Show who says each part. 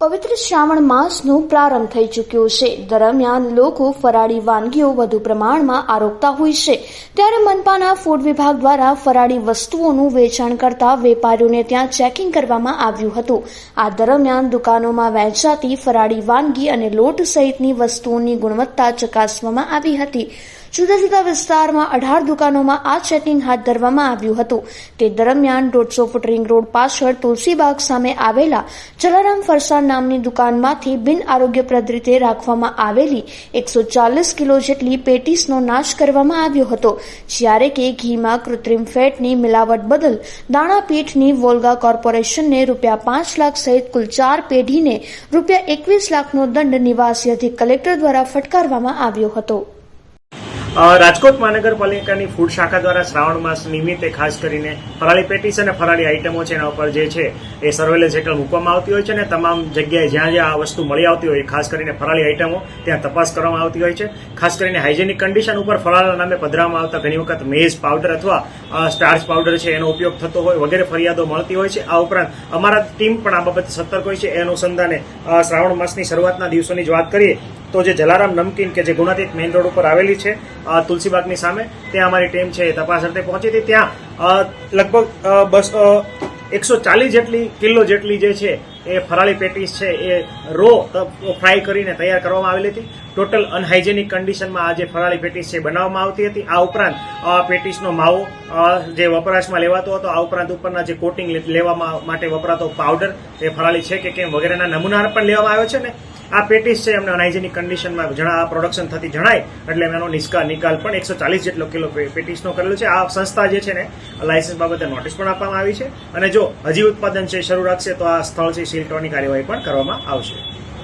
Speaker 1: પવિત્ર શ્રાવણ માસનો પ્રારંભ થઈ ચૂક્યો છે. દરમિયાન લોકો ફરાળી વાનગીઓ વધુ પ્રમાણમાં આરોગતા હોય છે. ત્યારે મનપાના ફૂડ વિભાગ દ્વારા ફરાળી વસ્તુઓનું વેચાણ કરતા વેપારીઓને ત્યાં ચેકિંગ કરવામાં આવ્યું હતું. આ દરમિયાન દુકાનોમાં વહેંચાતી ફરાળી વાનગી અને લોટ સહિતની વસ્તુઓની ગુણવત્તા ચકાસવામાં આવી હતી. જુદા જુદા વિસ્તારમાં અઢાર દુકાનોમાં આ ચેકિંગ હાથ ધરવામાં આવ્યું હતું. તે દરમિયાન દોઢસો ફૂટ રિંગ રોડ પાછળ તુલસીબાગ સામે આવેલા જલારામ ફરસાણ નામની દુકાનમાંથી બિન આરોગ્યપ્રદ રીતે રાખવામાં આવેલી એકસો ચાલીસ કિલો જેટલી પેટીસનો નાશ કરવામાં આવ્યો હતો, જ્યારે કે ઘીમાં કૃત્રિમ ફેટની મિલાવટ બદલ દાણાપીઠની વોલ્ગા કોર્પોરેશનને રૂપિયા પાંચ લાખ સહિત કુલ ચાર પેઢીને રૂપિયા એકવીસ લાખનો દંડ નિવાસી અધિક કલેક્ટર દ્વારા ફટકારવામાં આવ્યો હતો.
Speaker 2: રાજકોટ મહાનગરપાલિકાની ફૂડ શાખા દ્વારા શ્રાવણ માસ નિમિત્તે ખાસ કરીને ફરાળી પેટીસ અને ફરાળી આઇટમો છે એના ઉપર જે છે એ સર્વેલન્સ હેઠળ મૂકવામાં આવતી હોય છે અને તમામ જગ્યાએ જ્યાં જ્યાં આ વસ્તુ મળી આવતી હોય ખાસ કરીને ફરાળી આઇટમો ત્યાં તપાસ કરવામાં આવતી હોય છે. ખાસ કરીને હાઇજેનિક કન્ડિશન ઉપર ફરાળના નામે પધરામાં આવતા ઘણી વખત મેઝ પાવડર અથવા સ્ટાર્ચ પાવડર છે એનો ઉપયોગ થતો હોય વગેરે ફરિયાદો મળતી હોય છે. આ ઉપરાંત અમારા ટીમ પણ આ બાબતે સતર્ક હોય છે. એ અનુસંધાને શ્રાવણ માસની શરૂઆતના દિવસોની જ વાત કરીએ તો જે જલારામ નમકીન કે જે ગુણાતીત મેઇન રોડ ઉપર આવેલી છે તુલસીબાગની સામે, ત્યાં અમારી ટીમ છે તપાસ અર્થે પહોંચી હતી. ત્યાં લગભગ બસ એકસો ચાલીસ જેટલી કિલો જેટલી જે છે એ ફરાળી પેટીસ છે એ રો ફ્રાય કરીને તૈયાર કરવામાં આવેલી હતી. ટોટલ અનહાઇજેનિક કન્ડિશનમાં આ જે ફરાળી પેટીસ છે બનાવવામાં આવતી હતી. આ ઉપરાંત પેટીસનો માવો જે વપરાશમાં લેવાતો હતો, આ ઉપરાંત ઉપરના જે કોટિંગ લેવામાં માટે વપરાતો પાવડર, એ ફરાળી છે કે કેમ વગેરેના નમૂના પણ લેવામાં આવ્યો છે ને આ પેટીસ છે એમને અનહાઇજેનિક કન્ડિશનમાં જણા પ્રોડક્શન થતી જણાય, એટલે એનો નિષ્કા, નિકાલ પણ એકસો ચાલીસ જેટલો કિલો પેટીસનો કરેલો છે. આ સંસ્થા જે છે ને લાયસન્સ બાબતે નોટિસ પણ આપવામાં આવી છે. અને જો હજી ઉત્પાદન છે શરૂ રાખશે તો આ સ્થળ છે, સીલ કાર્યવાહી પણ કરવામાં આવશે.